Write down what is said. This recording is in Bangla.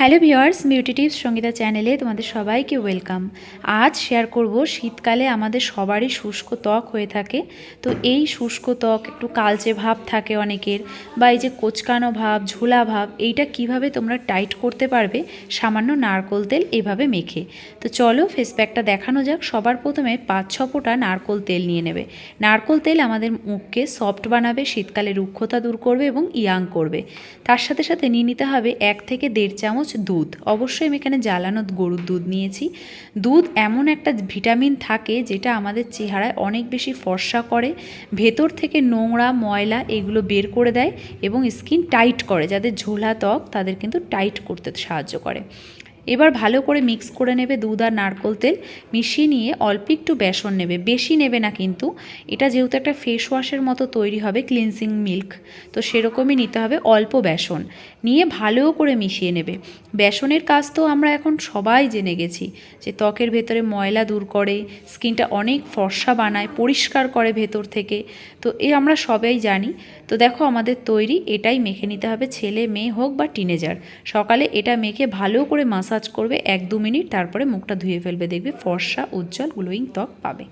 Hello viewers beauty tips Sangita চ্যানেলে তোমাদের সবাইকে ওয়েলকাম। আজ শেয়ার করব শীতকালে আমাদের সবারই শুষ্ক ত্বক হয়ে থাকে। তো এই শুষ্ক ত্বক, একটু কালচে ভাব থাকে অনেকের, বা এই যে কোচকানো ভাব, ঝোলা ভাব, এইটা কীভাবে তোমরা টাইট করতে পারবে? সামান্য নারকোল তেল এভাবে মেখে। তো চলো ফেস প্যাকটা দেখানো যাক। সবার প্রথমে পাঁচ ছ ফোঁটা নারকোল তেল নিয়ে নেবে। নারকোল তেল আমাদের মুখকে সফট বানাবে, শীতকালে রুক্ষতা দূর করবে এবং ইয়াং করবে। তার সাথে সাথে নিয়ে নিতে হবে এক থেকে দেড় চামচ দুধ। অবশ্যই আমি এখানে জ্বালানো গরুর দুধ নিয়েছি। দুধ এমন একটা ভিটামিন থাকে যেটা আমাদের চেহারায় অনেক বেশি ফর্সা করে, ভেতর থেকে নোংরা, ময়লা এগুলো বের করে দেয় এবং স্কিন টাইট করে। যাদের ঝোলা ত্বক তাদের কিন্তু টাইট করতে সাহায্য করে। এবার ভালো করে মিক্স করে নেবে দুধ আর নারকোল তেল, মিশিয়ে নিয়ে অল্প একটু বেসন নেবে। বেশি নেবে না কিন্তু, এটা যেহেতু একটা ফেস ওয়াশের মতো তৈরি হবে ক্লিনজিং মিল্ক তো সেরকমই নিতে হবে অল্প বেসন। নিয়ে ভালো করে মিশিয়ে নেবে। বেসনের কাজ তো আমরা এখন সবাই জেনে গেছি, যে ত্বকের ভেতরে ময়লা দূর করে, স্কিনটা অনেক ফর্সা বানায়, পরিষ্কার করে ভেতর থেকে, তো এ আমরা সবাই জানি। তো দেখো আমাদের তৈরি, এটাই মেখে নিতে হবে, ছেলে, মেয়ে হোক বা টিনেজার সকালে এটা মেখে ভালো করে মাসাজ করবে এক দু মিনিট তারপরে মুখটা ধুয়ে ফেলবে দেখবে ফর্সা উজ্জ্বল গ্লোয়িং ত্বক পাবে।